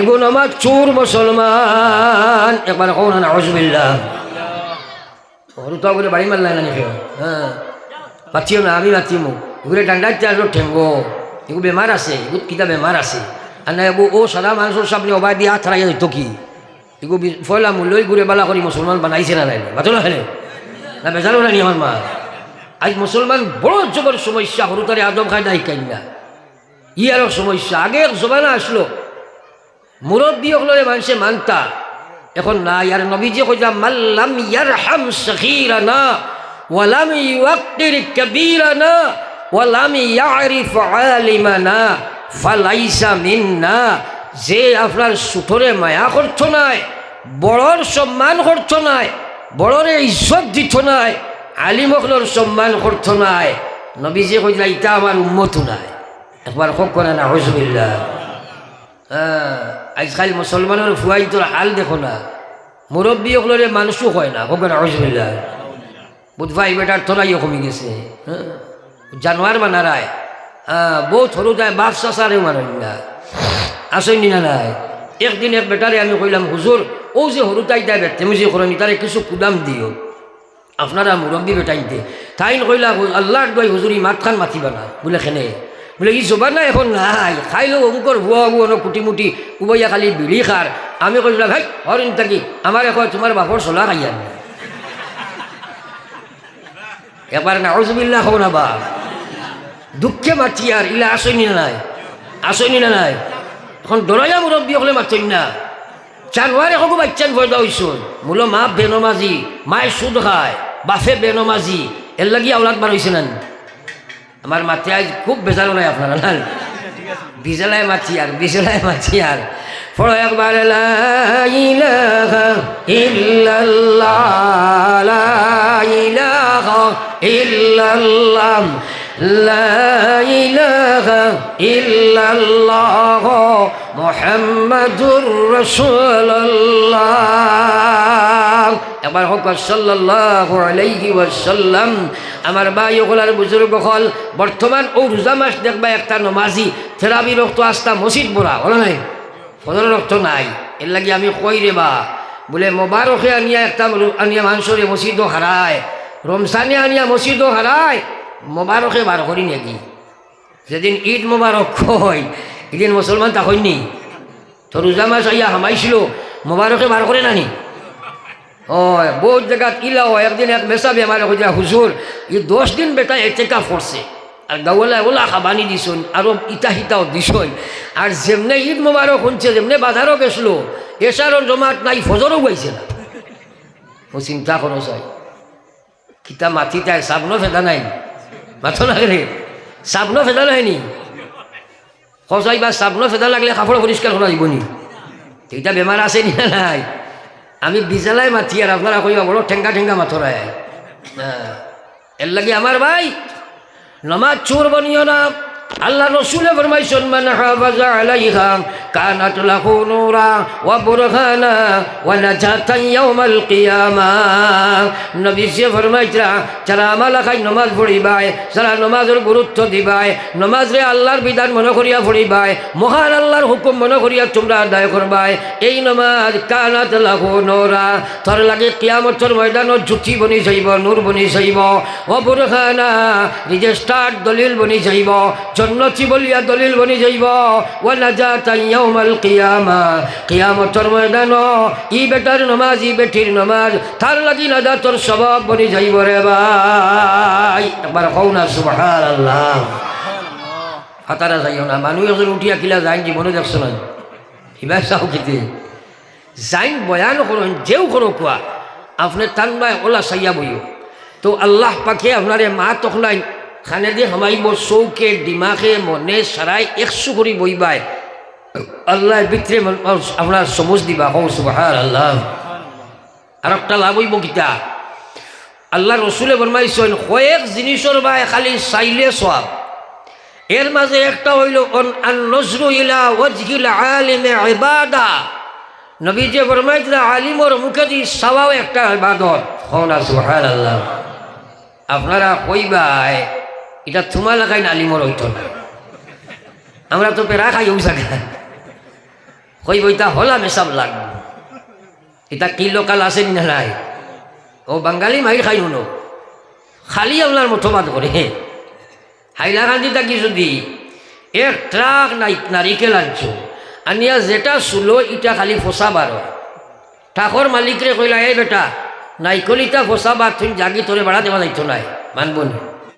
এগুলো আমার চোর মুসলমান। একবার কোন না হজবিল্লা হরু তো করে বাড়ি মারলাই না নাকি হ্যাঁ। পাচ্ছিও না, আমি পাচ্ছিমু এগুলো ডান্ডার চার ঠেঙ্গো। এগুলো বেমার আছে, এগুলো কিতা বেমার আছে। আর না, এগু, ও সাদা মানুষের সামনে অবাই দিয়ে হাত হারাইয়া দিত কি? এগুলো ফয়লা মূল্য ঘুরে বালা করি মুসলমান বানাইছে না নাই। বাতো না হেলে। না, বেজালো না নি মা। আজ মুসলমান বড় জবর সমস্যা হরু তারে আদম খাই নাই কাইনা ই আর সমস্যা। আগে জমানা আসলো মুরব্বী হলে মানুষে মানতা। এখন না, ইয়ার নবীজি কইলা মাল্লাম ইয়ার হাম সখিরানা ওয়ালাম ইউক্তির কবিরানা ওয়ালাম ইয়ারিফ আলিমানা, ফালাইসা মিন্না। যে আপনার সুঠরে মায়া করছ নাই, বড়র সম্মান করছ নাই, বড়রে ইজ্জত দিত নাই আলিমকলর সম্মান করছ নাই। নবীজি কইলা ইটা আমার উন্মত নাই। একবার হোক করে না হজবিল্লা হ্যাঁ। আজকাল মুসলমানের ফুয়াই তোর হাল দেখো না। মুরব্বী ওগুলোরে মানুষও হয় না। হোক না হজবিল্লা বুধভাই বেটার তোরাইও কমে গেছে। হ্যাঁ? জানোয়ার বানারায় হ্যাঁ বহুত সরু যায় বাঘ চাষারেও মানেন না আসেনি না নাই। একদিন এক বেটারে আমি কইলাম, হুজুর, ও যে সরু তাই তাই বেতেমুজি করেনি তারে কিছু কুদাম দিও। আপনারা মুরব্বী বেটাইতে। তাইন কইলা আল্লাহর দই হুজুরি মাতখান মাতিবা না। বলে খেনে বলে ই জবা না এখন? নাই। খাইলেও অমুকর ভুয়া ভুয়া কুটি মুটি উবইয়া খালি বিড়ি খার আমি কইলাম ভাই হরিণ থাকি আমার এখন তোমার বাপর চলা খাইয়া না এবার না অজবিল্লা হো না বা দুঃখে মাতি আর ইলা আসইনি না নাই? আসইনি না নাই? এখন মুরব্বী হলে মাতই না। জানুয়ারি এখন বাচ্চান পয়দা হইছুন মূল মা বেনমাজি, মায় সুদ খায় বাফে বেনমাজি এর লাগি আওলাদ বার হয়েছে না আমার মাথে আজ খুব বেজাল নাই আপনারা না? বিজেলায় মাছি আর বিজেলায় মাছি আর। পড়ো একবার ইল্লাল্লাহ ইল্লাল্লাহ ইলাহা মুহাম্মাদুর রাসূলুল্লাহ। একবার হোক ওয়াসাল্লাম। আমার ভাই ওগুলার বুজুর্গ হল, বর্তমান ও রোজা মাস দেখবা একটা নমাজি থেরাবি রক্ত আস্তা মসজিদ বড়া হলো নাই? ফজর রক্ত নাই। এর লাগি আমি কই রে বা? বলে, মোবারকে আনিয়া একটা আনিয়া মানুষরে মসজিদও হারায় রমসানে আনিয়া মসজিদও হারায়, মোবারকে বার করি নাকি? যেদিন ঈদ মোবারক হয়, এদিন মুসলমান তা হয়নি। তো রোজা মাস আইয়া হামাইছিল, মোবারকে বার করে নানি। ও বহুত জায়গা ইলা হয়, একদিন এক মেসা বেমারে হয়ে হুজুর ই দশ দিন বেটা এটেকা পড়ছে। আর গাওয়ালা ওলা খাবানি দিছুন, আরও ইটা হিতাও দিছুন। আর যেমনে ঈদ মোবারক শুনছে যেমনে বাজারও গেছলো এসারও জমাত নাই, ফজরও গাইছে না। ও চিন্তা করো চাই কিতা মাথি তাই সাবনো ফেদা নাই। মাথো লাগে সাবনো ফেদা হয়নি। সজাই বা সাবনো ফেদা লাগলে কাপড় পরিষ্কার করা যাবনি এইটা বেমার আছে নি নাই? আমি বিজালাই মাতি আর আপনারা কইবা বড় ঠেঙ্গা ঠেঙ্গা মাথরায় এর লাগে আমার ভাই, নমাজ চোর বনিও না আল্লাহ রসুলে ফরমাইছেন, মান আলাইহা কানাত লাহু নূরা ওয়া বুরহানা ওয়া নাজাতান ইয়াউমাল যারা খাই নমাজ পড়িবায়, যারা নমাজের গুরুত্ব দিবায় আল্লাহর বিধান মনে করিয়া পড়িবায়, মহান আল্লাহর হুকুম মনে করিয়া তোমরা আদায় করবায়, এই নমাজ কানাত লাহু নূরা। তোর লাগে কিয়ামতের ময়দানত জুতি বনি যাইব, নূর বনি যাইব ও বুরহানা রেজিস্টার্ড দলিল বনি যাইব জন্নতি বলিয়া দলিল বনি যাইব। ও নাজাত ইয়াউমাল কিয়ামা। কিয়ামতের ময়দান, ই বেটার নমাজ, ই বেটির নমাজ। তার লাগি নাজাতর সবব বনি যাইব রে ভাই। একবার কও না, সুবহানাল্লাহ। হাতারা যাইও না মানুষ এখন উঠিয়া কিলা যাই জীবনে দেখছ না এবার চাও খেতে যাইন বয়ান করুন যেও করো কোয়া আপনি টান ওলা চাইয়া বইও। তো আল্লাহ পাখে আপনারে মা তখনাই খানে দিয়ে হামাইব চৌকে ডিমাকে মনে সারাই একশো করে বইবাই আল্লাহ ভিতরে আপনার সমজ দিবা হৌ সুবাহার আল্লাহ আর একটা লাভ হইব কিতা আল্লাহ রসুলে বরমাইছেন কয়েক জিনিসের বাই খালি চাইলে সব এর মাঝে একটা হইল আন নজরু ইলা ওয়াজহিল আলিমে ইবাদা নবীজে ফরমাইছিলেন আলিমর মুখে দি সাওয়াও একটা ইবাদত হনা সুবহানাল্লাহ আপনারা কইবাই এটা তোমার লাগাই না আলিমর হইতো আমরা তো পেরা খাই কই বইতা হলা মেসাব লাগবো। এটা কি লোকাল আছে নাই ও বাঙালি মাই খাই শুনো খালি আপনার মতবাদ করে। হাইলাকান্দি থাকি যদি এক ট্রাক নাই নারিকেল আনছো, আনিয়া যেটা চুলো, ইটা খালি ফসা বার ঠাকর মালিকরে কইলা এ বেটা নাইকলিটা ফসা বার তুমি জাগি তোরে বাড়া দেওয়া যাইতো নাই। মানব নি?